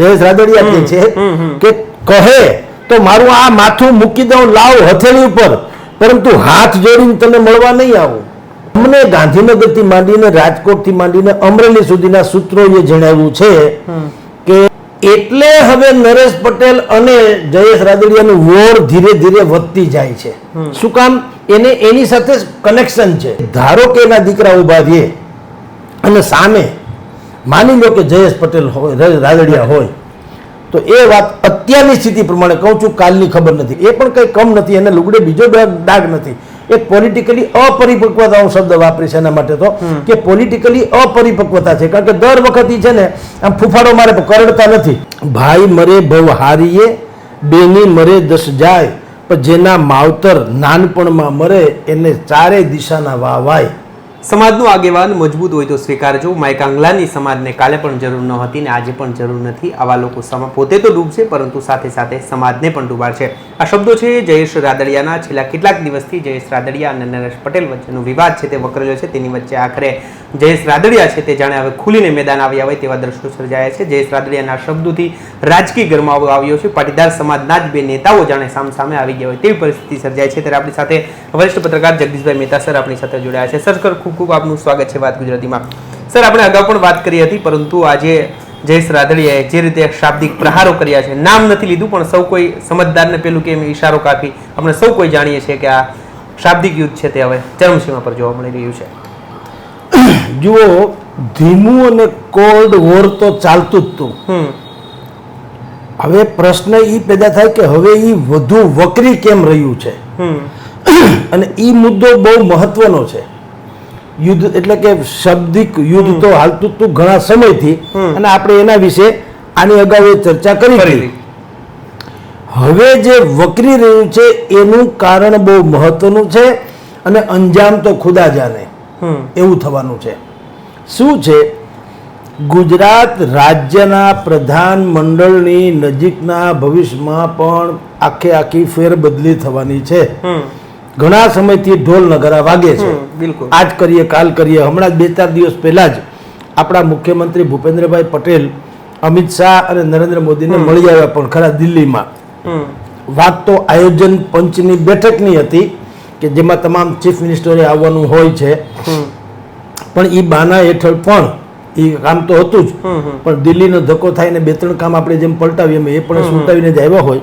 જયેશ રાદડિયા કે છે કે કહે તો મારું આ માથું મૂકી દઉં લાવ હથેળી ઉપર. પરંતુ હાથ જોડીને તમે મળવા નહીં આવું. અમને ગાંધીનગરથી માંડીને રાજકોટથી માંડીને અમરેલી સુધીના સૂત્રોએ જણાવ્યું છે કે એટલે હવે નરેશ પટેલ અને જયેશ રાદડિયાનું વોર ધીરે ધીરે વધતી જાય છે. શું કામ? એને એની સાથે કનેક્શન છે. ધારો કે એના દીકરા ઊભા રહે અને સામે માની લો કે જયેશ પટેલ હોય રાદડિયા હોય તો એ વાત અત્યારની સ્થિતિ પ્રમાણે કહું છું કાલની ખબર નથી. એ પણ કંઈ કમ નથી એને લુગડે બીજો દાગ નથી. એક પોલિટિકલી અપરિપક્વતા હું શબ્દ વાપરીશ એના માટે તો કે પોલિટિકલી અપરિપક્વતા છે. કારણ કે દર વખત છે ને આમ ફૂફાડો મારે કરડતા નથી. ભાઈ મરે ભવ હારીએ બેની મરે દસ જાય પણ જેના માવતર નાનપણમાં મરે એને ચારે દિશાના વાવાય. સમાજનો આગેવાન મજબૂત હોય તો સ્વીકારજો. માઇક આંગલાની સમાજને કાલે પણ જરૂર ન હતી ને આજે પણ જરૂર નથી. આવા લોકો પોતે તો ડૂબશે, પરંતુ સાથે સાથે સમાજને પણ ડૂબાડશે. આ શબ્દો છે જયેશ રાદડિયાના. છેલ્લા કેટલાક દિવસથી જયેશ રાદડિયા અને નરેશ પટેલ વચ્ચેનો વિવાદ છે તે વકરેલો છે. તેની વચ્ચે આખરે જયેશ રાદડિયા છે તે જાણે હવે ખુલીને મેદાન આવ્યા હોય તેવા દ્રશ્યો સર્જાયા છે. જયેશ રાદડિયાના શબ્દોથી રાજકીય ગરમાવો આવ્યો છે. પાટીદાર સમાજના જ બે નેતાઓ જાણે સામ સામે આવી ગયા હોય તેવી પરિસ્થિતિ સર્જાય છે. ત્યારે આપણી સાથે વરિષ્ઠ પત્રકાર જગદીશભાઈ મહેતા સર આપણી સાથે જોડાયા છે. સર સર ખૂબ ખૂબ આપનું સ્વાગત છે વાત ગુજરાતીમાં. સર આપણે અગાઉ પણ વાત કરી હતી પરંતુ આજે જયેશ રાદડિયાએ જે રીતે શાબ્દિક પ્રહારો કર્યા છે નામ નથી લીધું પણ સૌ કોઈ સમજદારને પેલું કે એમ ઈશારો કાપી આપણે સૌ કોઈ જાણીએ છીએ કે આ શાબ્દિક યુદ્ધ છે તે હવે ચરમસીમા પર જોવા મળી રહ્યું છે. જુઓ ધીમું અને કોલ્ડ વોર તો ચાલતું જ હતું. હવે પ્રશ્ન એ પેદા થાય કે હવે એ વધુ વકરી કેમ રહ્યું છે? અને એ મુદ્દો બહુ મહત્વનો છે. યુદ્ધ એટલે કે શબ્દિક યુદ્ધ તો હાલતું હતું ઘણા સમયથી. અને આપણે એના વિશે આની અગાઉ ચર્ચા કરી હવે જે વકરી રહ્યું છે એનું કારણ બહુ મહત્વનું છે અને અંજામ તો ખુદા જાણે હમ. એવું થવાનું છે. શું છે? ગુજરાત રાજ્યના પ્રધાન મંડળની નજીકના ભવિષ્યમાં પણ આખે આખી ફેરબદલી થવાની છે. હમ. ઘણા સમયથી ઢોલ નગરા વાગે છે. બિલકુલ. આજ કરીએ કાલ કરીએ. હમણાં જ બે ચાર દિવસ પહેલા જ આપણા મુખ્યમંત્રી ભૂપેન્દ્રભાઈ પટેલ અમિત શાહ અને નરેન્દ્ર મોદીને મળી આવ્યા પણ ખરા દિલ્હીમાં. વાત તો આયોજન પંચની બેઠકની હતી કે જેમાં તમામ ચીફ મિનિસ્ટરે આવવાનું હોય છે. પણ એ બાના હેઠળ પણ એ કામ તો હતું જ. પણ દિલ્હીનો ધક્કો થાય ને બે ત્રણ કામ આપણે જેમ પલટાવીએ એ પણ સુલટાવીને જ આવ્યા હોય.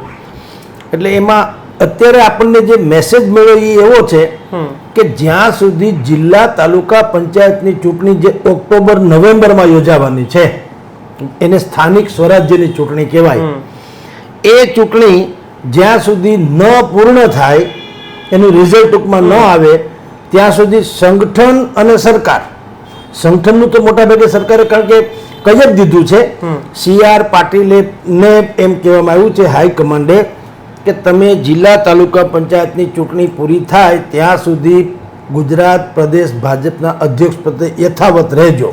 એટલે એમાં અત્યારે આપણને જે મેસેજ મળ્યો એ એવો છે કે જ્યાં સુધી જિલ્લા તાલુકા પંચાયતની ચૂંટણી જે ઓક્ટોબર નવેમ્બરમાં યોજાવાની છે એને સ્થાનિક સ્વરાજ્યની ચૂંટણી કહેવાય. એ ચૂંટણી જ્યાં સુધી ન પૂર્ણ થાય એનું રિઝલ્ટ ટૂંકમાં ન આવે ત્યાં સુધી સંગઠન અને સરકાર સંગઠનનું તો મોટા ભાગે સરકારે કારણ કે કહી જ દીધું છે. સી આર પાટીલે ને એમ કહેવામાં આવ્યું છે હાઈકમાન્ડે કે તમે જિલ્લા તાલુકા પંચાયતની ચૂંટણી પૂરી થાય ત્યાં સુધી ગુજરાત પ્રદેશ ભાજપના અધ્યક્ષ પદે યથાવત રહેજો.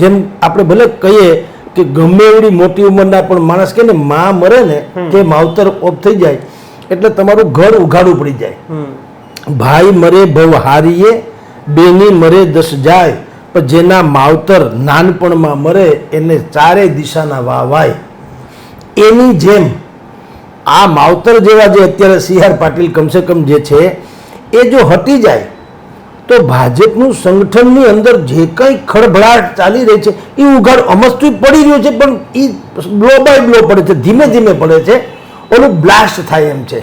જેમ આપણે ભલે કહીએ કે ગમે એવડી મોટી ઉંમરના પણ માણસ કે ને માં મરે ને કે માવતર ઓફ થઈ જાય એટલે તમારું ઘર ઉઘાડું પડી જાય. ભાઈ મરે ભવ હારીએ બેની મરે દસ જાય પણ જેના માવતર નાનપણમાં મરે એને ચારે દિશાના વાવાય. એની જેમ આ માવતર જેવા જે અત્યારે સી આર પાટીલ કમસે કમ જે છે, એ જો હટી જાય, તો ભાજપનું સંગઠનની અંદર જે કંઈ ખળભળાટ ચાલી રહી છે એ ઉઘાડ અમસ્તુય પડી રહ્યું છે, પણ એ બ્લો બાય બ્લો પડે છે, ધીમે ધીમે પડે છે, ઓલું બ્લાસ્ટ થાય એમ છે.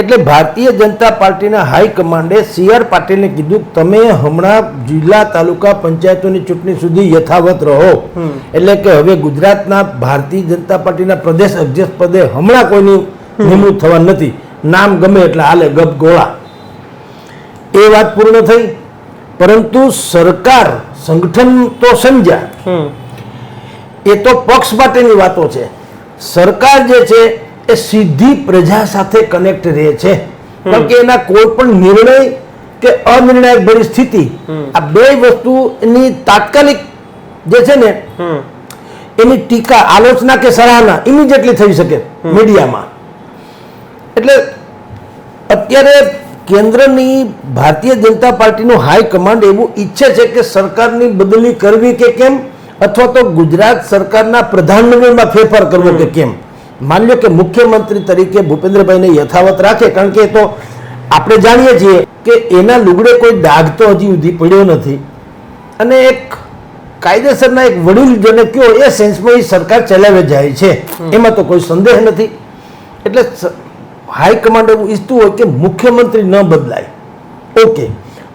એટલે ભારતીય જનતા પાર્ટીના હાઈકમાન્ડે સી આર પાટીલને કીધું તમે હમણાં જિલ્લા તાલુકા પંચાયતોની ચૂંટણી સુધી યથાવત રહો. એટલે કે હવે ગુજરાતના ભારતીય જનતા પાર્ટીના પ્રદેશ અધ્યક્ષ પદે હમણાં કોઈની નિમણૂક થવા નથી. નામ ગમે એટલે હાલે ગપ ગોળા. એ વાત પૂર્ણ થઈ. પરંતુ સરકાર સંગઠન તો સમજ્યા. એ તો પક્ષ માટેની વાતો છે. સરકાર જે છે એ સીધી પ્રજા સાથે કનેક્ટ રહે છે. કારણ કે એના કોઈ પણ નિર્ણય કે અનિર્ણાયક ભરી સ્થિતિ આ બે વસ્તુની તાત્કાલિક જે છે ને એની ટીકા આલોચના કે સરાહના ઇમિડિયેટલી થઈ શકે મીડિયામાં. એટલે અત્યારે કેન્દ્રની ભારતીય જનતા પાર્ટીનું હાઈ કમાન્ડ એવું ઈચ્છે છે કે સરકારની બદલી કરવી કે કેમ? અથવા તો ગુજરાત સરકારના પ્રધાનમંત્રીમાં ફેરફાર કરવો કે કેમ? માની લો કે મુખ્યમંત્રી તરીકે ભૂપેન્દ્રભાઈને યથાવત રાખે, કારણ કે તો આપણે જાણીએ છીએ કે એના લુગડે કોઈ દાગ તો હજી સુધી પડ્યો નથી. અને એક કાયદેસરના એક વડીલ જેને કયો એ સેન્સમાં એ સરકાર ચલાવે જાય છે, એમાં તો કોઈ સંદેહ નથી. એટલે હાઈકમાન્ડ એવું ઈચ્છતું હોય કે મુખ્યમંત્રી ન બદલાય. ઓકે.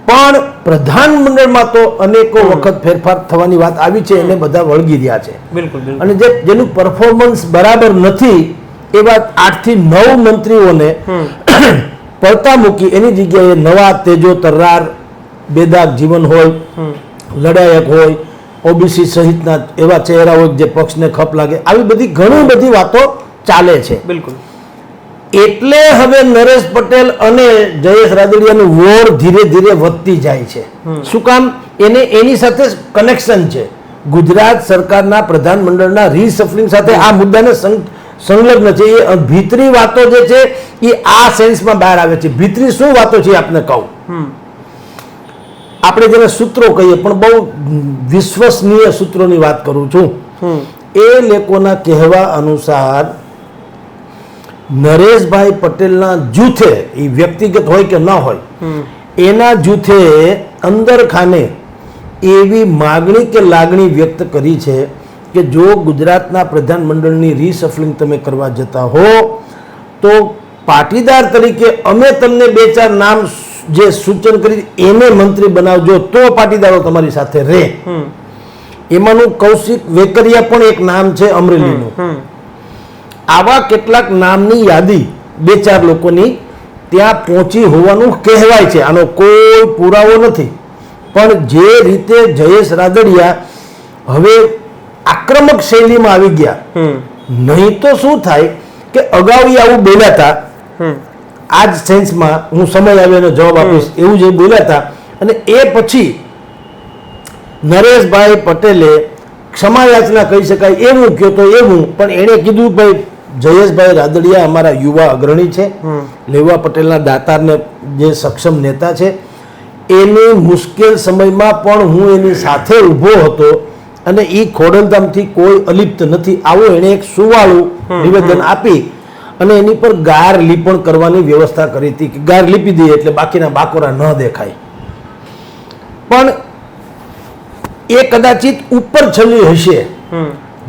પણ પ્રધાનમંડળમાં તો અનેકો વખત ફેરફાર થવાની વાત આવી છે એને બધા વળગી રહ્યા છે. બિલકુલ અને જે જેનું પરફોર્મન્સ બરાબર નથી એવા આઠથી નવ મંત્રીઓને પડતા મૂકી. એની જગ્યાએ નવા તેજો તર્રાર બેદાગ જીવન હોય લડાયક હોય ઓબીસી સહિતના એવા ચહેરા હોય જે પક્ષને ખપ લાગે આવી બધી ઘણી બધી વાતો ચાલે છે. બિલકુલ. એટલે હવે નરેશ પટેલ અને જયેશ રાદડિયાનું વોર ધીરે ધીરે વધતી જાય છે. શું કામ? એને એની સાથે કનેક્શન છે. ગુજરાત સરકારના પ્રધાનમંડળના રીસફલિંગ સાથે આ મુદ્દાને સંલગ્ન છે. એ ભીતરી વાતો જે છે એ આ સેન્સમાં બહાર આવે છે. ભીતરી શું વાતો છે આપને કહું. આપણે જેને સૂત્રો કહીએ પણ બહુ વિશ્વસનીય સૂત્રોની વાત કરું છું. એ લોકોના કહેવા અનુસાર નરેશભાઈ પટેલના જૂથે એ વ્યક્તિગત હોય કે ન હોય એના જૂથે અંદર ખાને એવી માગણી કે લાગણી વ્યક્ત કરી છે કે જો ગુજરાતના પ્રધાનમંડળની રિસફલિંગ તમે કરવા જતા હો તો પાટીદાર તરીકે અમે તમને બે ચાર નામ જે સૂચન કરી એને મંત્રી બનાવજો તો પાટીદારો તમારી સાથે રહે. એમાંનું કૌશિક વેકરિયા પણ એક નામ છે અમરેલીનું. આવા કેટલાક નામની યાદી બે ચાર લોકોની ત્યાં પહોંચી હોવાનું કહેવાય છે. આનો કોઈ પુરાવો નથી. પણ જે રીતે જયેશ રાદડિયા હવે આક્રમક શૈલીમાં આવી ગયા. નહીં તો શું થાય કે અગાઉ આવું બોલ્યા હતા. આ જ સેન્સમાં હું સમય આવે એનો જવાબ આપીશ. એવું જે બોલ્યા હતા. અને એ પછી નરેશભાઈ પટેલે ક્ષમા યાચના કહી શકાય એવું કહ્યું તો એવું પણ એણે કીધું ભાઈ જયેશભાઈ રાદડિયા અમારા યુવા અગ્રણી છે. લેવા પટેલના દાતારને જે સક્ષમ નેતા છે. એની મુશ્કેલ સમયમાં પણ હું એની સાથે ઊભો હતો અને એ ખોડલધામથી કોઈ અલિપ્ત નથી. આવો એણે એક સુવાળું નિવેદન આપી અને એની પર ગાર લીપણ કરવાની વ્યવસ્થા કરી હતી કે ગાર લીપી દઈએ એટલે બાકીના બાકોરા ન દેખાય. પણ એ કદાચિત ઉપર છલ્યું હશે.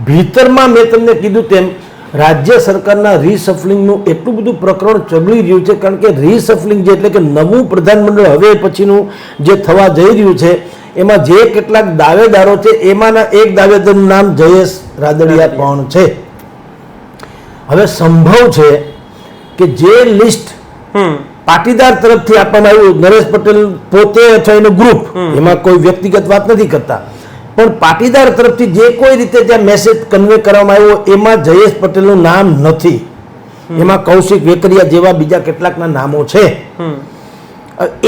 ભીતરમાં મેં તમને કીધું તેમ રાજ્ય સરકારના રીસફલિંગનું એટલું બધું પ્રકરણ ચગડી રહ્યું છે કારણ કે રીસફલિંગ જે એટલે કે નવું પ્રધાનમંડળ હવે પછીનું જે થવા જઈ રહ્યું છે એમાં જે કેટલાક દાવેદારો છે એમાંના એક દાવેદારનું નામ જયેશ રાદડિયા પણ છે? હવે સંભવ છે કે જે લિસ્ટ પાટીદાર તરફથી આપવામાં આવ્યું નરેશ પટેલ પોતે અથવા એનું ગ્રુપ એમાં કોઈ વ્યક્તિગત વાત નથી કરતા. પણ પાટીદાર તરફથી જે કોઈ રીતે ત્યાં મેસેજ કન્વે કરવામાં આવ્યો એમાં જયેશ પટેલનું નામ નથી. એમાં કૌશિક વેકરિયા જેવા બીજા કેટલાકના નામો છે.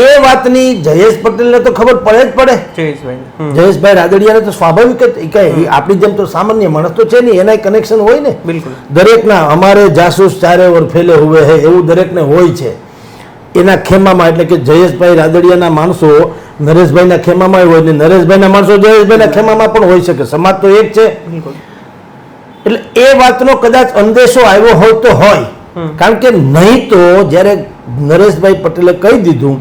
એ વાતની જયેશ પટેલને તો ખબર પડે જ પડે. જયેશભાઈ જયેશભાઈ રાદડિયાને તો સ્વાભાવિક જ આપણી જેમ તો સામાન્ય માણસ તો છે નહીં એના કનેક્શન હોય ને. બિલકુલ. દરેકના અમારે જાસૂસ ચારે ઓર ફેલે હુએ હે એવું દરેકને હોય છે. એના ખેમામાં એટલે કે જયેશભાઈ રાદડિયાના માણસો નરેશભાઈના ખેમામાં હોય ને નરેશભાઈના માણસો જયેશભાઈના ખેમામાં પણ હોઈ શકે. સમાજ તો એક છે. એટલે એ વાતનો કદાચ અંદેશો આવ્યો હોય તો હોય. કારણ કે નહીં તો જ્યારે નરેશભાઈ પટેલે કહી દીધું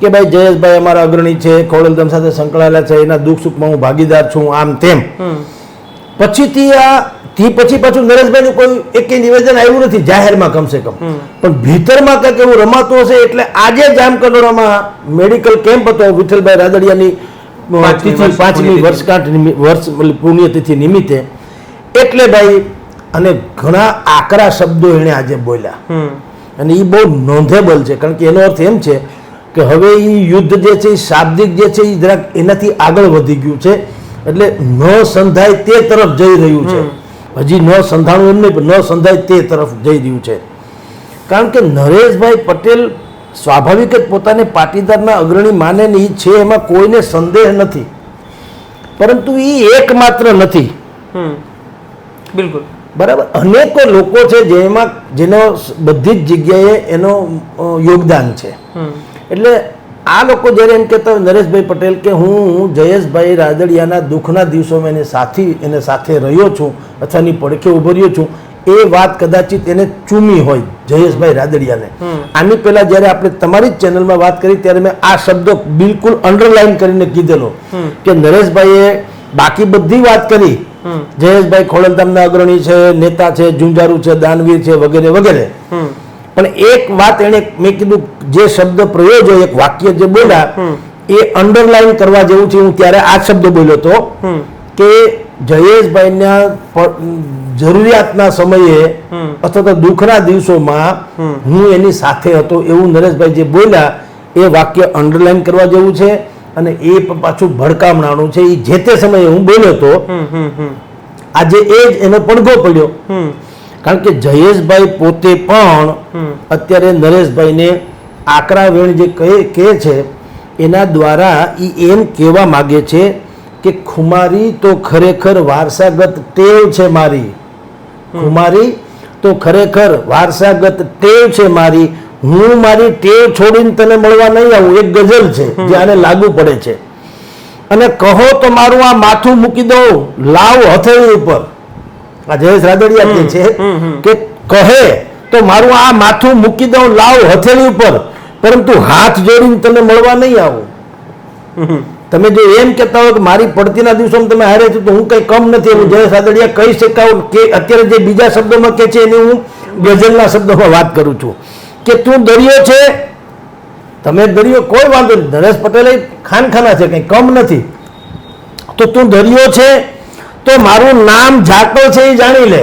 કે ભાઈ જયેશભાઈ અમારા અગ્રણી છે ખોડલધામ સાથે સંકળાયેલા છે એના દુઃખ સુખમાં હું ભાગીદાર છું આમ તેમ. પછીથી આ થી પછી પાછું નરેશભાઈનું કોઈ એક નિવેદન આવ્યું નથી જાહેરમાં કમસે કમ. પણ ભીતરમાં કંઈક એવું રમાતું હશે એટલે આજે જામકંડોરામાં મેડિકલ કેમ્પ હતો વિઠ્ઠલભાઈ રાદડિયાની તિથિ પાંચમી. વર્ષગાંઠ વર્ષ પુણ્યતિથિ નિમિત્તે. એટલે ભાઈ અને ઘણા આકરા શબ્દો એણે આજે બોલ્યા. અને એ બહુ નોંધેબલ છે કારણ કે એનો અર્થ એમ છે કે હવે એ યુદ્ધ જે છે એ શાબ્દિક જે છે એ જરાક એનાથી આગળ વધી ગયું છે. એટલે ન સંધાય તે તરફ જઈ રહ્યું છે. હજી ન સંધાણું એમ નહીં પણ ન સંધાય તે તરફ જઈ રહ્યું છે. કારણ કે નરેશભાઈ પટેલ સ્વાભાવિક જ પોતાને પાટીદારના અગ્રણી માને ને એ છે એમાં કોઈને સંદેહ નથી. પરંતુ એ એકમાત્ર નથી. બિલકુલ. બરાબર? અનેકો લોકો છે જેમાં જેનો બધી જ જગ્યાએ એનો યોગદાન છે. એટલે આ લોકો જ્યારે એમ કહેતા હોય નરેશભાઈ પટેલ કે હું જયેશભાઈ રાદડિયાના દુઃખના દિવસોમાં એને સાથી એને સાથે રહ્યો છું અથવા એની પડખે ઊભો રહ્યો છું એ વાત કદાચિત એને ચૂમી હોય જયેશભાઈ રાદડિયાને. આની પહેલા જ્યારે આપણે તમારી જ ચેનલમાં વાત કરી ત્યારે મેં આ શબ્દ બિલકુલ અંડરલાઈન કરીને કીધેલો. કે નરેશભાઈએ બાકી બધી વાત કરી. જયેશભાઈ ખોડલધામના અગ્રણી છે નેતા છે ઝુંઝારુ છે દાનવીર છે વગેરે વગેરે. પણ એક વાત એને મેં કીધું જે શબ્દ પ્રયોજો એક વાક્ય જે બોલ્યા એ અંડરલાઈન કરવા જેવું છે હું ત્યારે આ શબ્દ બોલ્યો હતો કે જયેશભાઈના જરૂરિયાતના સમયે અથવા તો દુઃખના દિવસોમાં હું એની સાથે હતો એવું નરેશભાઈ જે બોલ્યા એ વાક્ય અંડરલાઈન કરવા જેવું છે અને એ પાછું ભડકામણાનું છે. એ જે તે સમયે હું બોલ્યો હતો આજે એ જ એનો પડઘો પડ્યો. કારણ કે જયેશભાઈ પોતે પણ અત્યારે નરેશભાઈને આકરા વેણ જે કહે કહે છે એના દ્વારા એ એમ કહેવા માગે છે કે ખુમારી તો ખરેખર વારસાગત ટેવ છે મારી. ખુમારી તો ખરેખર વારસાગત ટેવ છે મારી. હું મારી ટેવ છોડીને તને મળવા નહીં આવું એક ગઝલ છે જે આને લાગુ પડે છે. અને કહો તો મારું આ માથું મૂકી દઉં લાવ હથેળી ઉપર. આ જયેશ રાદડિયા કહે છે કે કહે તો મારું આ માથું મૂકી દઉં લાવ હથેળી ઉપર. પરંતુ હાથ જોડીને તમે મળવા નહીં આવો. તમે જો એમ કહેતા હો કે મારી પડતીના દિવસોમાં તમે હારે છો તો હું કઈ કમ નથી. એવું જયેશ રાદડિયા કહી શકાવ કે અત્યારે જે બીજા શબ્દોમાં કે છે એની હું ગઝલના શબ્દોમાં વાત કરું છું. કે તું દરિયો છે. તમે દરિયો કોઈ વાંધો નહીં. નરેશ પટેલ ખાનખાના છે કંઈ કમ નથી. તો તું દરિયો છે તો મારું નામ ઝાકળ છે એ જાણી લે.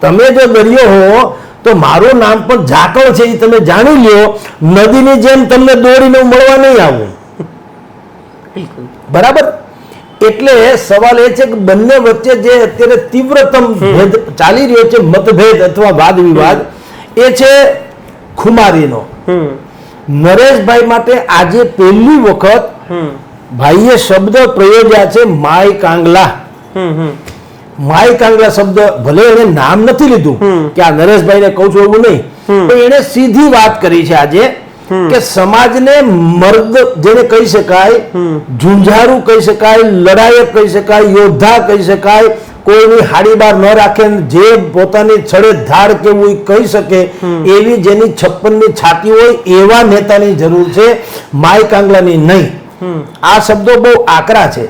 તમે જો દરિયો હો તો મારું નામ પણ ઝાકળ છે એ તમે જાણી લ્યો. નદીની જેમ તમને દોડીને મળવા નહીં આવું. બરાબર? એટલે સવાલ એ છે કે બંને વચ્ચે જે અત્યારે તીવ્રતમ ભેદ ચાલી રહ્યો છે મતભેદ અથવા વાદ વિવાદ એ છે ખુમારીનો. નરેશભાઈ માટે આજે પહેલી વખત હમ. ભાઈએ શબ્દ પ્રયોજ્યા છે માય કાંગલા. માય કાંગલા શબ્દ ભલે એને નામ નથી લીધું કે આ નરેશભાઈને કહું છું એવું નહીં પણ એને સીધી વાત કરી છે આજે કે સમાજને મર્દ જેને કહી શકાય ઝુંઝારું કહી શકાય લડાયક કહી શકાય યોદ્ધા કહી શકાય કોઈની હાડી બાર ન રાખે જે પોતાની છડે ધાડ કેવું કહી શકે એવી જેની છપ્પનની છાતી હોય એવા નેતાની જરૂર છે માય કાંગલાની નહીં. આ શબ્દો બહુ આકરા છે.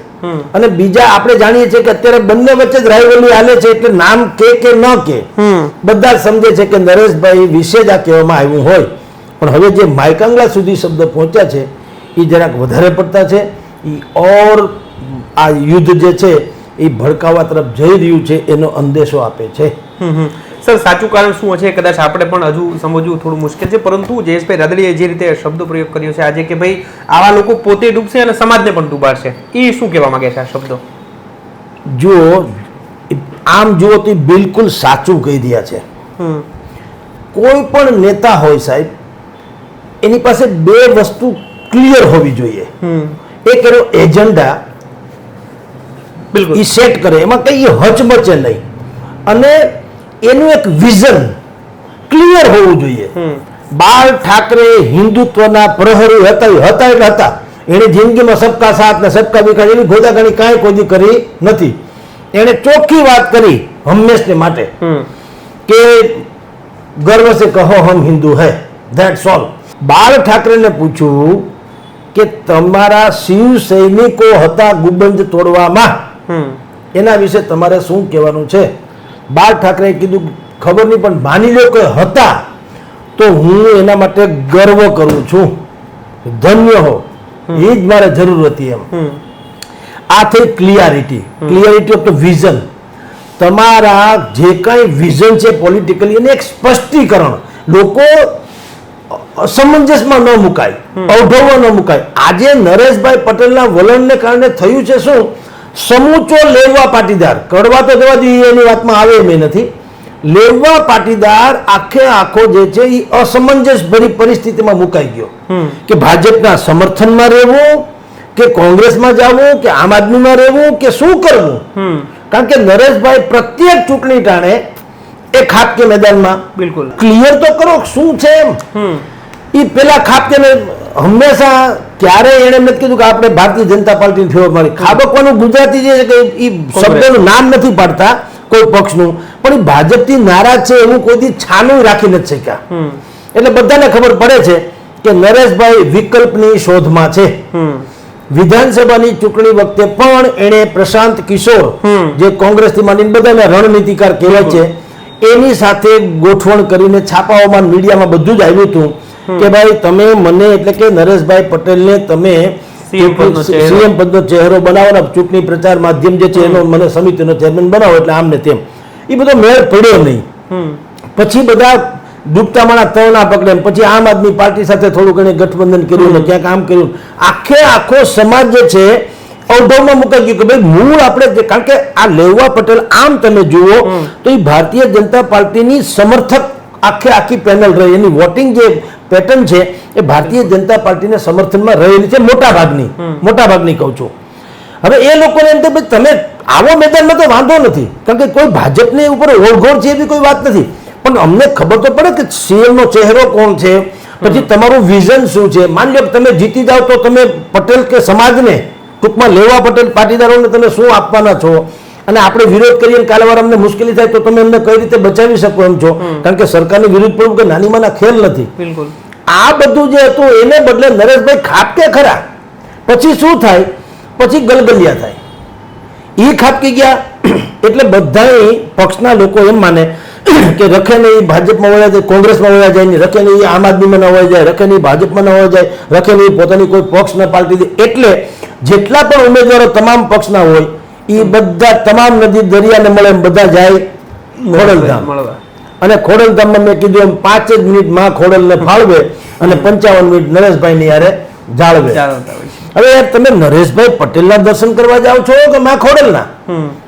અને બીજા આપણે જાણીએ છીએ કે અત્યારે બંને વચ્ચે જ રાઇવલી હાલે છે એટલે નામ કે કે ન કે બધા સમજે છે કે નરેશભાઈ વિશે જ આ કહેવામાં આવ્યું હોય. પણ હવે જે માયકાંગલા સુધી શબ્દ પહોંચ્યા છે એ જરાક વધારે પડતા છે. એ ઓર આ યુદ્ધ જે છે એ ભડકાવા તરફ જઈ રહ્યું છે એનો અંદેશો આપે છે. સર સાચું કારણ શું છે કદાચ આપણે પણ હજુ સમજવું થોડું મુશ્કેલ છે. પરંતુ જયેશભાઈ રાદડીએ જે રીતે શબ્દ પ્રયોગ કર્યો છે આજે કે ભાઈ આવા લોકો પોતે ડૂબશે અને સમાજને પણ ડૂબાડશે. એ શું કહેવા માંગે છે આ શબ્દો? જો આમ જુઓ તો બિલકુલ સાચું કહી રહ્યા છે. કોઈ પણ નેતા હોય સાહેબ એની પાસે બે વસ્તુ ક્લિયર હોવી જોઈએ. એક એનો એજન્ડા બિલકુલ. એ સેટ કરે એમાં કઈ હચમચે નહીં. અને એનું એક વિઝન ક્લિયર હોવું જોઈએ. બાળ ઠાકરે હિન્દુત્વના પ્રહરી હતા હતા એટલે હતા. એણે જિંદગીમાં સબકા સાથ ને સબકા વિકાસ એની ગોદાગણી કાંઈ કોઈ કરી નથી. એણે ચોખ્ખી વાત કરી હંમેશને માટે કે ગર્વ સે કહો હમ હિન્દુ હૈ. ધેટ ઓલ બાળ ઠાકરેને પૂછ્યું કે તમારા શિવ સૈનિકો હતા ગુબંધ તોડવામાં. એના વિશે તમારે શું કહેવાનું છે? બાળ ઠાકરેએ કીધું ખબર નહીં પણ માની લો કે હતા તો હું એના માટે ગર્વ કરું છું. ધન્ય હો. એ જ મારે જરૂર હતી એમ. આ થઈ clarity. Clarity of the vision. તમારા જે કાંઈ વિઝન છે પોલિટિકલી એને એક સ્પષ્ટીકરણ. લોકો અસમંજસમાં ન મુકાય અવઢવમાં ન મુકાય. આજે નરેશભાઈ પટેલના વલણને કારણે થયું છે શું? સમૂચો લેવા પાટીદાર. કડવા તો જવા જોઈએ એની વાતમાં આવે એમ નથી. લેવા પાટીદાર આખે આખો જે છે એ અસમંજસ ભરી પરિસ્થિતિમાં મુકાઈ ગયો. કે ભાજપના સમર્થનમાં રહેવું કે કોંગ્રેસમાં જવું કે આમ આદમીમાં રહેવું કે શું કરવું? કારણ કે નરેશભાઈ પ્રત્યેક ચૂંટણી ટાણે એ ખાપકે મેદાનમાં. બિલકુલ. ક્લિયર તો કરો શું છે એમ. એ પેલા ખાપકે હંમેશા ક્યારેય એણે નથી કીધું કે આપણે ભારતીય જનતા પાર્ટી ફેવર મારી. ખાબકવાનું ગુજરાતી જે છે કે એ શબ્દનું નામ નથી પાડતા કોઈ પક્ષનું. પણ એ ભાજપથી નારાજ છે એવું કોઈથી છાનું રાખી નથી શક્યા. એટલે બધાને ખબર પડે છે કે નરેશભાઈ વિકલ્પની શોધમાં છે. વિધાનસભાની ચૂંટણી વખતે પણ એણે પ્રશાંત કિશોર જે કોંગ્રેસથી માંડીને બધાને રણનીતિકાર કહેવાય છે એની સાથે ગોઠવણ કરીને છાપાઓમાં મીડિયામાં બધું જ આવ્યું હતું. કે ભાઈ તમે મને એટલે કે નરેશભાઈ પટેલને તમે. સીએમ પદનો ચહેરો. બનાવો ચૂંટણી પ્રચાર માધ્યમ જે છે એનો મને સમિતિનો ચેરમેન બનાવો એટલે આમ ને તેમ. એ બધો મેળ પડ્યો નહીં. પછી બધા ડૂબતા માણા તરણા પકડે પછી આમ આદમી પાર્ટી સાથે થોડું ઘણી ગઠબંધન કર્યું ને ક્યાંક આમ કર્યું. આખે આખો સમાજ જે છે અવઢવમાં મુકાઈ ગયું કે ભાઈ મૂળ આપણે કારણ કે આ લેવા પટેલ આમ તમે જુઓ તો એ ભારતીય જનતા પાર્ટીની સમર્થક આખે આખી પેનલ રહી. એની વોટિંગ જે પેટર્ન છે એ ભારતીય જનતા પાર્ટીના સમર્થનમાં રહેલી છે મોટા ભાગની મોટા ભાગની કહું છું. હવે એ લોકોને એમ કે તમે આવો મેદાનમાં તો વાંધો નથી. કારણ કે કોઈ ભાજપની ઉપર ઓળઘોળ છે એવી કોઈ વાત નથી. પણ અમને ખબર તો પડે કે સીએમનો નો ચહેરો કોણ છે? પછી તમારું વિઝન શું છે? માની લો કે તમે જીતી જાઓ તો તમે પટેલ કે સમાજને ટૂંકમાં લેવા પટેલ પાટીદારોને તમે શું આપવાના છો? અને આપણે વિરોધ કરીએ કાલે વાર અમને મુશ્કેલી થાય તો તમે અમને કઈ રીતે બચાવી શકો એમ છો? કારણ કે સરકારની વિરુદ્ધ પડવું કે નાની માના ખેલ નથી. બિલકુલ. આ બધું જે હતું એને બદલે નરેશભાઈ ખાપકે ખરા. પછી શું થાય? પછી ગલગલિયા થાય. એ ખાપકી ગયા. એટલે બધા પક્ષના લોકો એમ માને કે રખે નહીં ભાજપમાં વળ્યા જાય કોંગ્રેસમાં વળ્યા જાય નહીં રખે નહીં આમ આદમીમાં ન વળી જાય રખે નહીં ભાજપમાં ન વળી જાય રખે નહીં પોતાની કોઈ પક્ષ ન પાર્ટી દે. એટલે જેટલા પણ ઉમેદવારો તમામ પક્ષના હોય એ બધા તમામ નદી દરિયાને મળે એમ બધા જાય ખોડલધામ અને ખોડલધામમાં મેં કીધું એમ પાંચ જ મિનિટમાં ખોડલને ફાળવે અને પંચાવન મિનિટ નરેશભાઈની યારે જાળવે. હવે યાર તમે નરેશભાઈ પટેલના દર્શન કરવા જાઓ છો કે માં ખોડલના?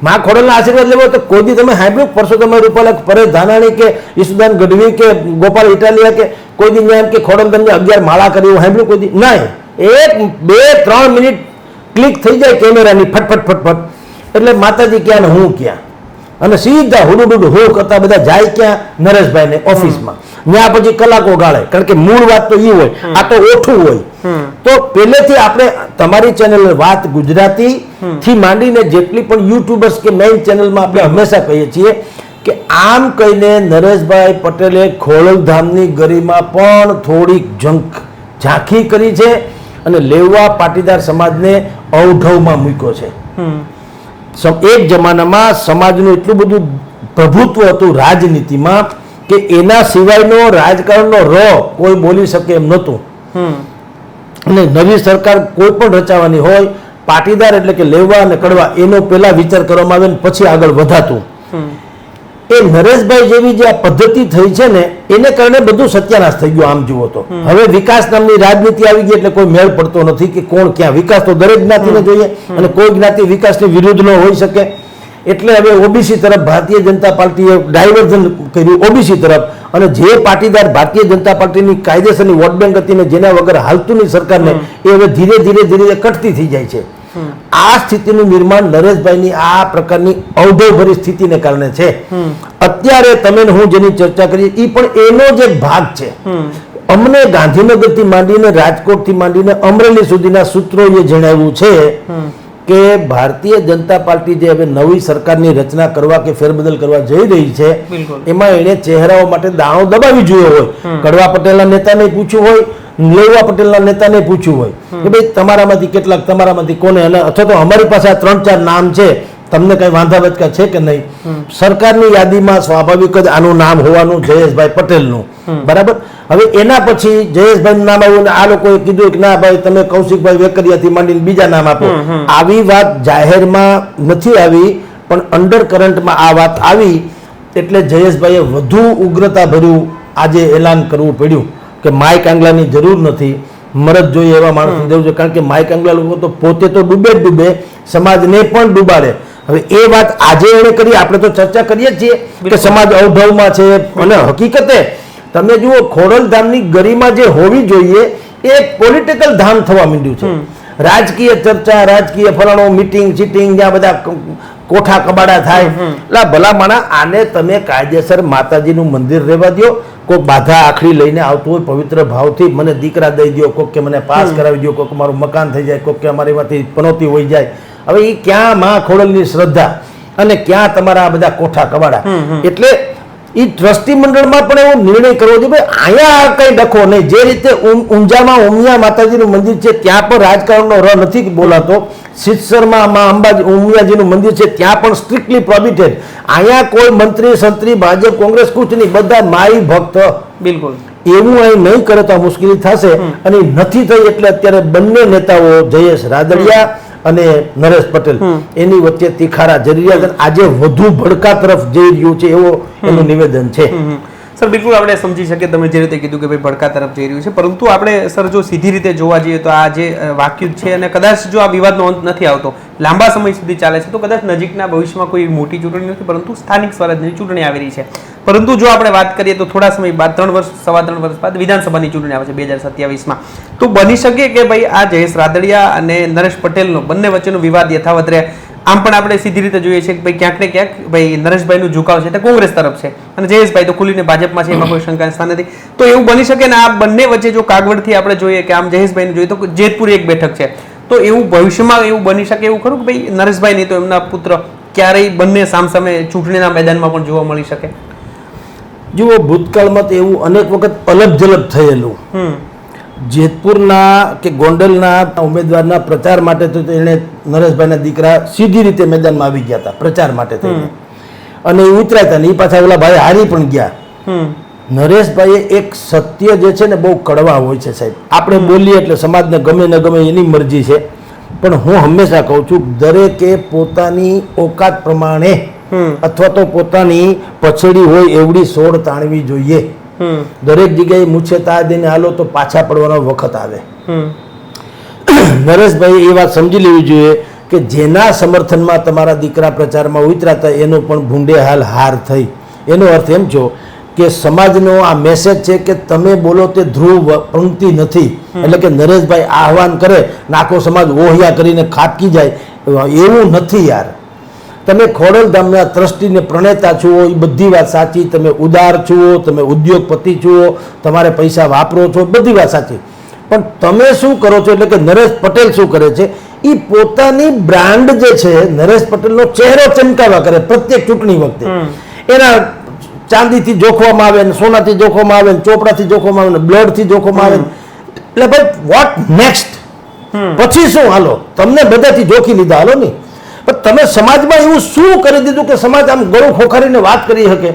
માં ખોડલના આશીર્વાદ લેવો તો કોઈ દી તમે સાંભળ્યું? પરસોત્તમ રૂપાલા કે પરેશ ધાનાણી કે ઈસુદાન ગઢવી કે ગોપાલ ઇટાલિયા કે કોઈ દી એમ કે તમને અગિયાર માળા કરી એવું સાંભળ્યું કોઈ દી? નહીં. એક બે ત્રણ મિનિટ ક્લિક થઈ જાય કેમેરાની ફટફટ ફટફટ. એટલે માતાજી ક્યાં ને હું ક્યાં? અને સીધા હુડુડુડ હો કરતા બધા જાય ક્યાં? નરેશભાઈ ને ઓફિસમાં. ત્યાં પછી કલાકો ગાળે. કારણ કે મૂળ વાત તો એ હોય. આ તો ઓઠું હોય. તો પહેલેથી આપણે તમારી ચેનલ વાત ગુજરાતી થી માંડીને જેટલી પણ યુટ્યુબર્સ કે મેઇન ચેનલમાં આપણે હંમેશા કહીએ છીએ કે આમ કહીને નરેશભાઈ પટેલે ખોડલધામની ગરીમાં પણ થોડીક જંક ઝાંખી કરી છે અને લેવા પાટીદાર સમાજને અવઢવમાં મૂક્યો છે. એક જમાનામાં સમાજનું એટલું બધું પ્રભુત્વ હતું રાજનીતિમાં કે એના સિવાયનો રાજકારણનો ર કોઈ બોલી શકે એમ નહોતું. અને નવી સરકાર કોઈ પણ રચાવાની હોય પાટીદાર એટલે કે લેવા અને કડવા એનો પહેલા વિચાર કરવામાં આવે ને પછી આગળ વધાતું. એ નરેશભાઈ જેવી જે આ પદ્ધતિ થઈ છે ને એને કારણે બધું સત્યાનાશ થઈ ગયું આમ જુઓ તો. હવે વિકાસ નામની રાજનીતિ આવી ગઈ એટલે કોઈ મેળ પડતો નથી કે કોણ ક્યાં. વિકાસ તો દરેક જ્ઞાતિને જોઈએ અને કોઈ જ્ઞાતિ વિકાસની વિરુદ્ધ ન હોઈ શકે. એટલે હવે ઓબીસી તરફ ભારતીય જનતા પાર્ટીએ ડાયવર્ઝન કર્યું ઓબીસી તરફ. અને જે પાટીદાર ભારતીય જનતા પાર્ટીની કાયદેસરની વોટ બેંક હતી ને જેના વગર હાલતું નહીં સરકારને એ હવે ધીરે ધીરે ધીરે કટતી થઈ જાય છે. આ સ્થિતિનું નિર્માણ નરેશભાઈની આ પ્રકારની અવઢવભરી સ્થિતિને કારણે છે. અત્યારે તમે હું જેની ચર્ચા કરી એ પણ એનો જ એક ભાગ છે. અમને ગાંધીનગરથી માંડીને રાજકોટથી માંડીને અમરેલી સુધીના સૂત્રોએ જણાવ્યું છે કે ભારતીય જનતા પાર્ટી જે હવે નવી સરકારની રચના કરવા કે ફેરબદલ કરવા જઈ રહી છે એમાં એણે ચહેરાઓ માટે દાણો દબાવી જોયો હોય. કડવા પટેલના નેતાને પૂછ્યું હોય લેવા પટેલના નેતાને પૂછ્યું હોય કે ભાઈ તમારામાંથી કેટલાક તમારામાંથી કોને? અને અથવા તો અમારી પાસે આ ત્રણ ચાર નામ છે તમને કઈ વાંધા વચકા છે કે નહીં? સરકારની યાદીમાં સ્વાભાવિક જ આનું નામ હોવાનું જયેશભાઈ પટેલનું. બરાબર? હવે એના પછી જયેશભાઈ નામ આવ્યું ને આ લોકોએ કીધું કે ના ભાઈ તમે કૌશિકભાઈ વેકરિયાથી માંડીને બીજા નામ આપો. આવી વાત જાહેરમાં નથી આવી પણ અંડર કરંટમાં આ વાત આવી એટલે જયેશભાઈએ વધુ ઉગ્રતા ભર્યું આજે એલાન કરવું પડ્યું. કે માઇક આંગલાની જરૂર નથી. મરદ જોઈએ એવા માણસની જરૂર છે. કારણ કે માઇક આંગલા લોકો તો પોતે તો ડૂબે જ ડૂબે સમાજને પણ ડૂબાડે. હવે એ વાત આજે એણે કરી આપણે તો ચર્ચા કરીએ જ છીએ કે સમાજ અવઢવમાં છે. અને હકીકતે તમે જુઓ ખોડલધામની ગરિમા જે હોવી જોઈએ એ પોલિટિકલ ધામ થવા માંડ્યું છે. રાજકીય ચર્ચા રાજકીય ફલાણો મીટિંગ ચીટિંગ જ્યાં બધા કોઠા કબાડા થાય. એટલે ભલા માણા આને તમે કાયદેસર માતાજીનું મંદિર રહેવા દ્યો. કોઈક બાધા આખડી લઈને આવતું હોય પવિત્ર ભાવથી મને દીકરા દઈ દો કોક કે મને પાસ કરાવી દો કોઈક મારું મકાન થઈ જાય કોક કે અમારીમાંથી પનોતી હોઈ જાય. હવે એ ક્યાં માં ખોડલની શ્રદ્ધા અને ક્યાં તમારા આ બધા કોઠા કવાડા? એટલે એ ટ્રસ્ટી મંડળમાં પણ એવો નિર્ણય કરવો જોઈએ ભાઈ અહીંયા કઈ ડખો નહીં. જે રીતે ઊંઝામાં ઉમિયા માતાજીનું મંદિર છે ત્યાં પણ રાજકારણનો ર નથી બોલાતો. સિત્સરમાં માં અંબાજી ઉમિયાજીનું મંદિર છે ત્યાં પણ સ્ટ્રિક્ટલી પ્રોબિટેડ અહીંયા કોઈ મંત્રી સંત્રી ભાજપ કોંગ્રેસ કુછ નહીં બધા માઈ ભક્ત. બિલકુલ. એવું અહીં નહીં કરે તો મુશ્કેલી થશે અને નથી થઈ એટલે અત્યારે બંને નેતાઓ જયેશ રાદડિયા અને નરેશ પટેલ એની વચ્ચે તિખારા જરૂરિયાત આજે વધુ ભડકા તરફ જઈ રહ્યું છે એવો એનું નિવેદન છે. સર, બિલકુલ આપણે સમજી શકીએ તમે જે રીતે કીધું કે ભાઈ ભડકા તરફ જઈ રહ્યું છે. પરંતુ આપણે, સર, જો સીધી રીતે જોવા જઈએ તો આ જે વાક્ય છે અને કદાચ જો આ વિવાદનો અંત નથી આવતો, લાંબા સમય સુધી ચાલે છે, તો કદાચ નજીકના ભવિષ્યમાં કોઈ મોટી ચૂંટણી નથી, પરંતુ સ્થાનિક સ્વરાજ્યની ચૂંટણી આવી રહી છે. પરંતુ જો આપણે વાત કરીએ તો થોડા સમય બાદ, ત્રણ વર્ષ, સવા ત્રણ વર્ષ બાદ વિધાનસભાની ચૂંટણી આવે છે, બે હજાર સત્યાવીસમાં. તો બની શકે કે ભાઈ આ જયેશ રાદડિયા અને નરેશ પટેલનો બંને વચ્ચેનો વિવાદ યથાવત રહે? આમ પણ આપણે સીધી રીતે જોઈએ છીએ કે ભાઈ ક્યાંક ને ક્યાંક ભાઈ નરેશભાઈનું ઝુકાવ છે તે કોંગ્રેસ તરફ છે. અને જયેશભાઈ તો ખુલીને ભાજપમાં છે એમાં કોઈ શંકા સ્થાન નથી. તો એવું બની શકે ને આ બંને વચ્ચે જો કાગવડથી આપણે જોઈએ કે આમ જયેશભાઈનું જોઈએ તો જેતપુર એક બેઠક છે. તો એવું ભવિષ્યમાં એવું બની શકે એવું ખરું કે ભાઈ નરેશભાઈ નહીં તો એમના પુત્ર ક્યારેય બંને સામસામે ચૂંટણીના મેદાનમાં પણ જોવા મળી શકે? જુઓ ભૂતકાળમાં તો એવું અનેક વખત અલગ જલબ થયેલું. હમ. જેતપુરના કે ગોંડલના ઉમેદવારના પ્રચાર માટે તો એણે નરેશભાઈના દીકરા સીધી રીતે મેદાનમાં આવી ગયા હતા પ્રચાર માટે થઈને. અને એ ઉતર્યા હતા ને એ પાછા ઓલા ભાઈ હારી પણ ગયા. હમ. નરેશભાઈએ એક સત્ય જે છે ને બહુ કડવા હોય છે સાહેબ. આપણે બોલીએ એટલે સમાજને ગમે ન ગમે એની મરજી છે. પણ હું હંમેશા કહું છું દરેકે પોતાની ઓકાત પ્રમાણે અથવા તો પોતાની પછેડી હોય એવડી સોડ તાણવી જોઈએ. દરેક જગ્યાએ મૂછે તા દઈને હાલો તો પાછા પડવાનો વખત આવે. હમ. નરેશભાઈ એ વાત સમજી લેવી જોઈએ કે જેના સમર્થનમાં તમારા દીકરા પ્રચારમાં ઉતરાતા એનો પણ ભૂંડે હાલ હાર થઈ. એનો અર્થ એમ છો કે સમાજનો આ મેસેજ છે કે તમે બોલો તે ધ્રુવ પંક્તિ નથી. એટલે કે નરેશભાઈ આહવાન કરે નાખો સમાજ ઓહિયા કરીને ખાટકી જાય. એવું નથી યાર. તમે ખોડલધામના ટ્રસ્ટીને પ્રણેતા છો એ બધી વાત સાચી. તમે ઉદાર છો તમે ઉદ્યોગપતિ છો તમારે પૈસા વાપરો છો બધી વાત સાચી. પણ તમે શું કરો છો? એટલે કે નરેશ પટેલ શું કરે છે? એ પોતાની બ્રાન્ડ જે છે નરેશ પટેલનો ચહેરો ચમકાવવા કરે પ્રત્યેક ચૂંટણી વખતે. એના ચાંદીથી જોખવામાં આવે ને સોનાથી જોખવામાં આવે ને ચોપડાથી જોખવામાં આવે ને બ્લડથી જોખવામાં આવે એટલે ભાઈ વોટ નેક્સ્ટ પછી શું? હાલો તમને બધાથી જોખી લીધા. હાલો નહીં પણ તમે સમાજમાં એવું શું કરી દીધું કે સમાજ આમ ગળું ખોખારીને વાત કરી શકે?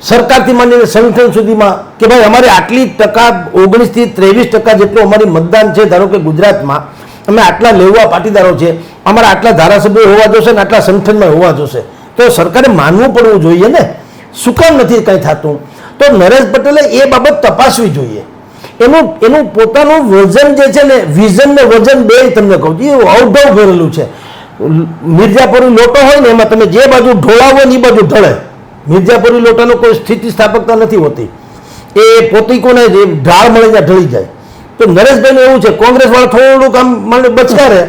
સરકારથી માંડીને સંગઠન સુધીમાં કે ભાઈ અમારે આટલી ટકા ઓગણીસથી ત્રેવીસ ટકા જેટલું અમારી મતદાન છે, ધારો કે ગુજરાતમાં, અમે આટલા લેવા પાટીદારો છે, અમારા આટલા ધારાસભ્યો હોવા જોશે ને આટલા સંગઠનમાં હોવા જોશે. તો સરકારે માનવું પડવું જોઈએ ને? શું કામ નથી કંઈ થતું? તો નરેશ પટેલે એ બાબત તપાસવી જોઈએ. એનું એનું પોતાનું વજન જે છે ને વિઝન ને વજન બે તમને કહું છું, એ અવઢવ ભરેલું છે. મિર્જાપુરી લોટો હોય ને એમાં તમે જે બાજુ ઢોળાવો ને એ બાજુ ઢળે. મિર્જાપુરી લોટાનો કોઈ સ્થિતિ સ્થાપકતા નથી હોતી. એ પોતિકોને ઢાળ મળે ત્યાં ઢળી જાય. તો નરેશભાઈનું એવું છે, કોંગ્રેસવાળા થોડુંક આમ મને બચકારે,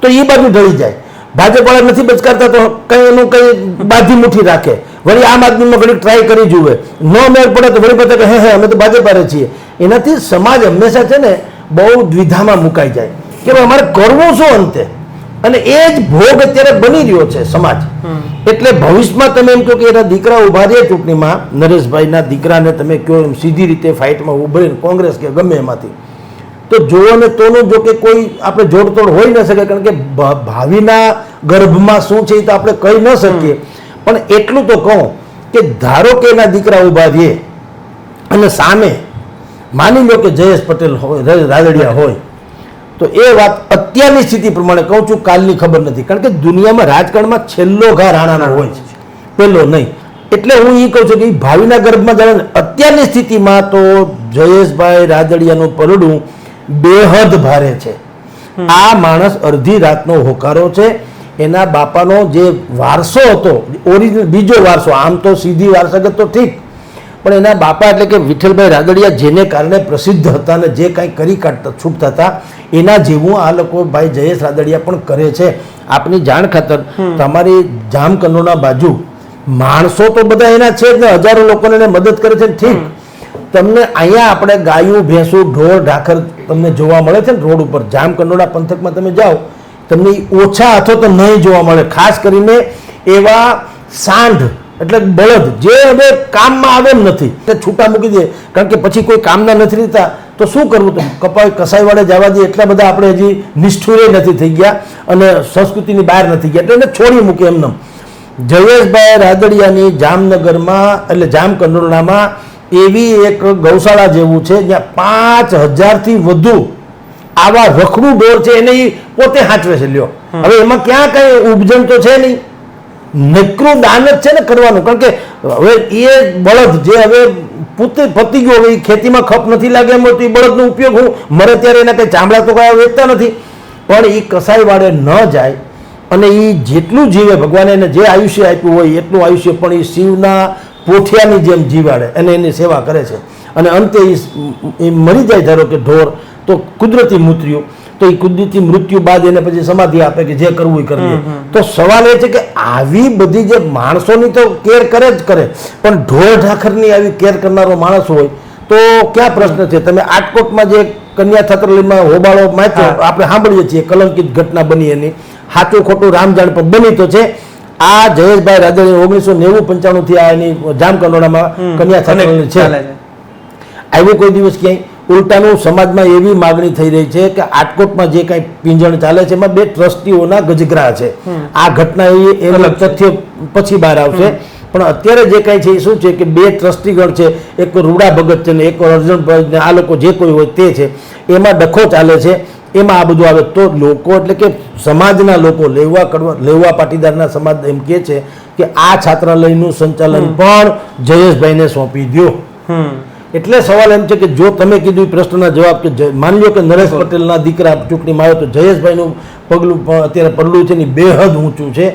તો એ બાજુ ઢળી જાય. ભાજપવાળા નથી બચકારતા તો કંઈ એનું કંઈ બાધી મુઠ્ઠી રાખે. વળી આમ આદમીમાં ઘણી ટ્રાય કરી જુએ. ન મેળ પડે તો વળી પછી હે હે, અમે તો ભાજપ વાળા છીએ. એનાથી સમાજ હંમેશા છે ને બહુ દ્વિધામાં મુકાઈ જાય. કે અમારે કરવું શું અંતે? અને એ જ ભોગ અત્યારે બની રહ્યો છે સમાજ. એટલે ભવિષ્યમાં તમે એમ કહો કે એના દીકરા ઊભા રહે ચૂંટણીમાં નરેશભાઈના દીકરાને તમે કહો એમ સીધી રીતે ફાઇટમાં ઉભરે કોંગ્રેસ કે ગમે એમાંથી. તો જો અને તોનું જો કે કોઈ આપણે જોડતોડ હોઈ ન શકે કારણ કે ભાવિના ગર્ભમાં શું છે એ તો આપણે કહી ન શકીએ. પણ એટલું તો કહું કે ધારો કે એના દીકરા ઊભા રહે અને સામે માની લો કે જયેશ પટેલ હોય રાજડિયા રાદડિયા હોય તો એ વાત અત્યારની સ્થિતિ પ્રમાણે કહું છું, કાલની ખબર નથી. કારણ કે દુનિયામાં રાજકારણમાં છેલ્લો ઘા રાણાનો હોય છે. પેલો નહીં. એટલે હું એ કહું છું કે ભાવિના ગર્ભમાં જાણે અત્યારની સ્થિતિમાં તો જયેશભાઈ રાજડિયાનું પરડું બેહદ ભારે છે. આ માણસ અડધી રાતનો હોકારો છે. એના બાપાનો જે વારસો હતો, ઓરિજિનલ બીજો વારસો, આમ તો સીધી વારસાગત તો ઠીક પણ એના બાપા એટલે કે વિઠ્ઠલભાઈ રાદડિયા જેને કારણે પ્રસિદ્ધ હતા અને જે કાંઈ કરી કાઢતા છૂટતા હતા એના જેવું આ લોકો ભાઈ જયેશ રાદડિયા પણ કરે છે. આપની જાણ ખાતર તમારી જામકંડોના બાજુ માણસો તો બધા એના છે જ ને હજારો લોકોને એને મદદ કરે છે ઠીક. તમને અહીંયા આપણે ગાયું ભેંસું ઢોર ઢાખર તમને જોવા મળે છે ને રોડ ઉપર જામ કંડોળા પંથકમાં તમે જાઓ તમને ઓછા હાથો તો નહીં જોવા મળે. ખાસ કરીને એવા સાંઢ એટલે બળદ જે હવે કામમાં આવે એમ નથી એટલે છૂટા મૂકી દે. કારણ કે પછી કોઈ કામના નથી રહેતા તો શું કરવું તો કપાઈ કસાઈવાડે જવા દઈએ એટલા બધા આપણે હજી નિષ્ઠુરે નથી થઈ ગયા અને સંસ્કૃતિની બહાર નથી ગયા. એટલે એને છોડી મૂકે એમને જયેશભાઈ રાદડિયાની જામનગરમાં એટલે જામ કંડોરણામાં એવી એક ગૌશાળા જેવું છે જ્યાં પાંચ હજારથી વધુ આવા રખડું ઢોર છે એને પોતે હાંચવે છે. લ્યો. હવે એમાં ક્યાં કઈ ઉપજન તો છે નહીં. નકરું દાન જ છે ને કરવાનું. કારણ કે હવે એ બળદ જે હવે પોતે પતી ગયો હવે ખેતીમાં ખપ નથી લાગે એમ તો એ બળદનો ઉપયોગ હું મરે ત્યારે એના કંઈ ચામડા તો કઈ વેચતા નથી. પણ એ કસાઈ વાળે ન જાય અને એ જેટલું જીવે, ભગવાને એને જે આયુષ્ય આપ્યું હોય એટલું આયુષ્ય, પણ એ શિવના પોઠિયાની જેમ જીવાડે અને એની સેવા કરે છે. અને અંતે એ મરી જાય ધારો કે ઢોર, તો કુદરતી મૃત્યુ તો એ કુદરતી મૃત્યુ બાદ એને પછી સમાધિ આપે કે જે કરવું એ કરીએ તો સવાલ એ છે કે આવી બધી જે માણસોની તો કેર કરે જ કરે પણ ઢોર ઢાખરની આવી કેર કરનારો માણસ હોય તો ક્યાં પ્રશ્ન છે? તમે આટકોટમાં જે કન્યા છાત્રાલયમાં હોબાળો માચ્યો આપણે સાંભળીએ છીએ કલંકિત ઘટના બની એની. સાચું ખોટું રામજાણ પણ બની તો છે. આ જયેશભાઈ રાજાણી ઓગણીસો નેવું પંચાણું થી આ એની જામકંડોળામાં કન્યા છાત્રાલય છે. છે. આવ્યું કોઈ દિવસ ક્યાંય? ઉલટાનું સમાજમાં એવી માગણી થઈ રહી છે કે આટકોટમાં જે કાંઈ પિંજણ ચાલે છે એમાં બે ટ્રસ્ટીઓના ગજગરા છે. આ ઘટના એ એનું તથ્ય પછી બહાર આવશે. પણ અત્યારે જે કાંઈ છે એ શું છે કે બે ટ્રસ્ટીગણ છે એક રૂડા ભગત છે ને એક અર્જુનભાઈ ને આ લોકો જે કોઈ હોય તે છે એમાં ડખો ચાલે છે. એમાં આ બધું આવે તો લોકો એટલે કે સમાજના લોકો લેવા કડવા લેવા પાટીદારના સમાજ એમ કહે છે કે આ છાત્રાલયનું સંચાલન પણ જયેશભાઈને સોંપી દો હમ. એટલે સવાલ એમ છે કે જો તમે કીધું એ પ્રશ્નના જવાબ કે માની લો કે નરેશ પટેલના દીકરા ચૂંટણીમાં આવ્યો તો જયેશભાઈનું પગલું અત્યારે પડલું છે ને બેહદ ઊંચું છે.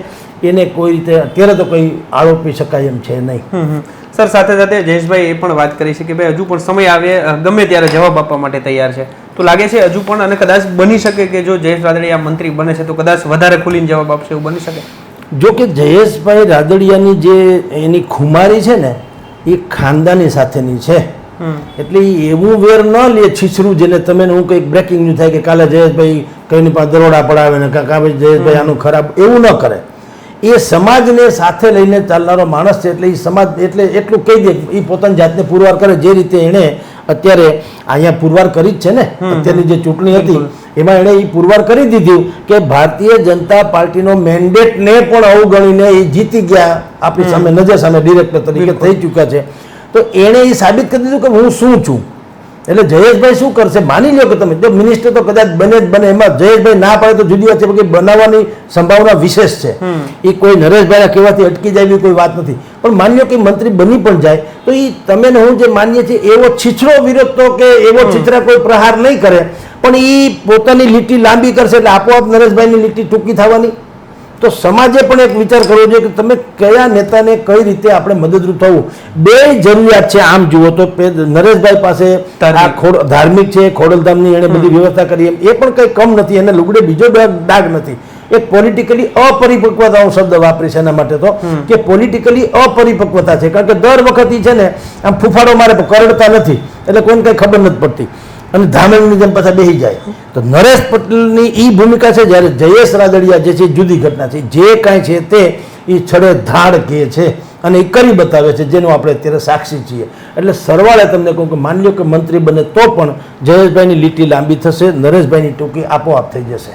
એને કોઈ રીતે અત્યારે તો કોઈ આરોપી શકાય એમ છે નહીં. સર સાથે સાથે જયેશભાઈ એ પણ વાત કરી છે કે ભાઈ હજુ પણ સમય આવે ગમે ત્યારે જવાબ આપવા માટે તૈયાર છે. તો લાગે છે હજુ પણ અને કદાચ બની શકે કે જો જયેશ રાદડિયા મંત્રી બને છે તો કદાચ વધારે ખુલીને જવાબ આપશે એવું બની શકે? જો કે જયેશભાઈ રાદડિયાની જે એની ખુમારી છે ને એ ખાનદાની સાથેની છે. એટલે એવું વેર ન લે છીછરું જેને તમે હું કંઈક બ્રેકિંગ ન્યૂઝ થાય કે કાલે જયેશભાઈ કઈની પાસે દરોડા પડાવે ને કાં કાં ભાઈ જયેશભાઈ આનું ખરાબ એવું ન કરે. એ સમાજને સાથે લઈને ચાલનારો માણસ છે એટલે એ સમાજ એટલે એટલું કહી દે એ પોતાની જાતને પુરવાર કરે જે રીતે એણે અત્યારે અહીંયા પુરવાર કરી જ છે ને. અત્યારની જે ચૂંટણી હતી એમાં એણે એ પુરવાર કરી દીધું કે ભારતીય જનતા પાર્ટીનો મેન્ડેટને પણ અવગણીને એ જીતી ગયા. આપણી સામે નજર સામે ડિરેક્ટર તરીકે થઈ ચૂક્યા છે. તો એણે એ સાબિત કરી દીધું કે હું શું છું? એટલે જયેશભાઈ શું કરશે? માની લો કે તમે જો મિનિસ્ટર તો કદાચ બને જ બને એમાં જયેશભાઈ ના પાડે તો જુદી વાત છે કે બનાવવાની સંભાવના વિશેષ છે. એ કોઈ નરેશભાઈના કહેવાથી અટકી જાય એવી કોઈ વાત નથી. પણ માની લો કે મંત્રી બની પણ જાય તો એ તમે હું જે માનીએ છીએ એવો છીછરો વિરોધ તો કે એવો છીછરા કોઈ પ્રહાર નહીં કરે. પણ એ પોતાની લીટી લાંબી કરશે એટલે આપોઆપ નરેશભાઈની લીટી ટૂંકી થવાની. તો સમાજે પણ એક વિચાર કરવો જોઈએ કે તમે કયા નેતાને કઈ રીતે આપણે મદદરૂપ થવું? બે જરૂરિયાત છે આમ જુઓ તો નરેશભાઈ પાસે ધાર્મિક. છે ખોડલધામની એણે બધી વ્યવસ્થા કરી એમ. એ પણ કંઈ કમ નથી એને લુગડે બીજો ડાઘ નથી. એક પોલિટિકલી અપરિપક્વતા હું શબ્દ વાપરીશ એના માટે તો કે પોલિટિકલી અપરિપક્વતા છે. કારણ કે દર વખત છે ને આમ ફૂફાડો મારે કરડતા નથી. એટલે કોઈને કંઈ ખબર નથી પડતી. અને ધામેલની જેમ પાછા બેસી જાય. તો નરેશ પટેલની એ ભૂમિકા છે જ્યારે જયેશ રાદડિયા જે છે જુદી ઘટના છે. જે કાંઈ છે તે એ છડે ધાડ કહે છે. અને એ કરી બતાવે છે, જેનું આપણે અત્યારે સાક્ષી છીએ. એટલે સરવાળે તમને કહું કે માની લો કે મંત્રી બને તો પણ જયેશભાઈની લીટી લાંબી થશે, નરેશભાઈની ટૂંકી આપોઆપ થઈ જશે.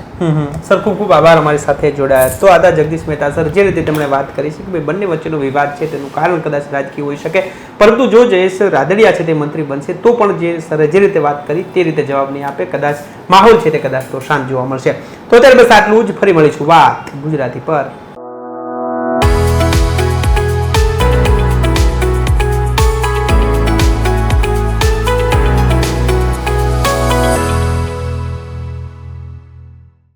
સર, ખૂબ ખૂબ આભાર અમારી સાથે જોડાયા. તો આદા જગદીશ મહેતા સર, જે રીતે તેમણે વાત કરી છે કે ભાઈ બંને વચ્ચેનો વિવાદ છે, તેનું કારણ કદાચ રાજકીય હોઈ શકે. પરંતુ જો જયેશ રાદડિયા છે તે મંત્રી બનશે, તો પણ જે સરે જે રીતે વાત કરી તે રીતે જવાબ નહીં આપે. કદાચ માહોલ છે તે કદાચ તો શાંત જોવા મળશે. તો અત્યારે બસ આટલું જ. ફરી મળીશું વાત ગુજરાતી પર.